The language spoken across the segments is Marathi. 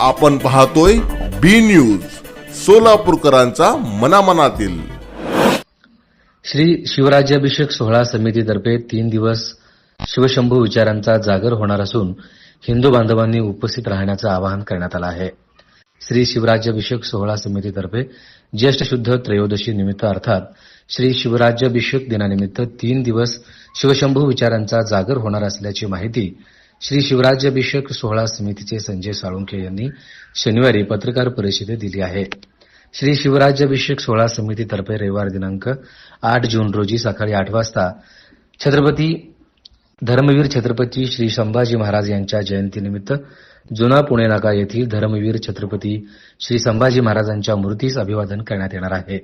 आपण पाहतोय बी न्यूज सोलापूरकरांचा मनामनातील. श्री शिवराज्याभिषेक सोहळा समितीतर्फे तीन दिवस शिवशंभू विचारांचा जागर होणार असून हिंदू बांधवांनी उपस्थित राहण्याचं आवाहन करण्यात आलं आहे. श्री शिवराज्याभिषेक सोहळा समितीतर्फे ज्येष्ठ शुद्ध त्रयोदशी निमित्त अर्थात श्री शिवराज्याभिषेक दिनानिमित्त तीन दिवस शिवशंभू विचारांचा जागर होणार असल्याची माहिती श्री शिवराज्याभिषेक सोहळा समितीचे संजय साळुंखे यांनी शनिवारी पत्रकार परिषदेत दिली आहे. श्री शिवराज्याभिषेक सोहळा समितीतर्फे रविवार दिनांक आठ जून रोजी सकाळी आठ वाजता छत्रपती धर्मवीर छत्रपती श्री संभाजी महाराज यांच्या जयंतीनिमित्त जुना पुणे नाका येथील धर्मवीर छत्रपती श्री संभाजी महाराजांच्या मूर्तीस अभिवादन करण्यात येणार आहे.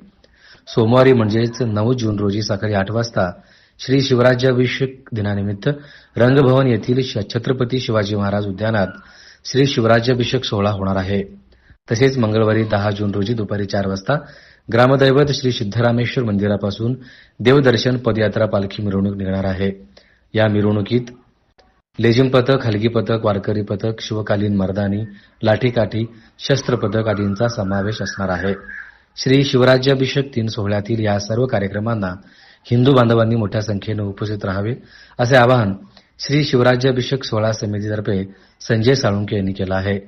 सोमवारी म्हणजेच नऊ जून रोजी सकाळी आठ वाजता श्री शिवराज्याभिषेक दिनानिमित्त रंगभवन येथील श- छत्रपती शिवाजी महाराज उद्यानात श्री शिवराज्याभिषेक सोहळा होणार आहे. तसेच मंगळवारी दहा जून रोजी दुपारी चार वाजता ग्रामदैवत श्री सिद्धरामेश्वर मंदिरापासून देवदर्शन पदयात्रा पालखी मिरवणूक निघणार आहे. या मिरवणुकीत लेझिम पथक हलगी पथक वारकरी पथक शिवकालीन मर्दानी लाठीकाठी शस्त्र पथक आदींचा समावेश असणार आहे. श्री शिवराज्याभिषेक तीन सोहळ्यातील या सर्व कार्यक्रमांना हिंदू बांधवांनी मोठ्या संख्येनं उपस्थित राहावे असे आवाहन श्री शिवराज्याभिषेक सोहळा समितीतर्फे संजय साळुंके यांनी केलं आहे.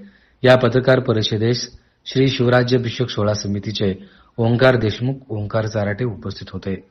या पत्रकार परिषदेस श्री शिवराज्याभिषेक सोहळा समितीचे ओंकार देशमुख ओंकार चाराटे उपस्थित होते.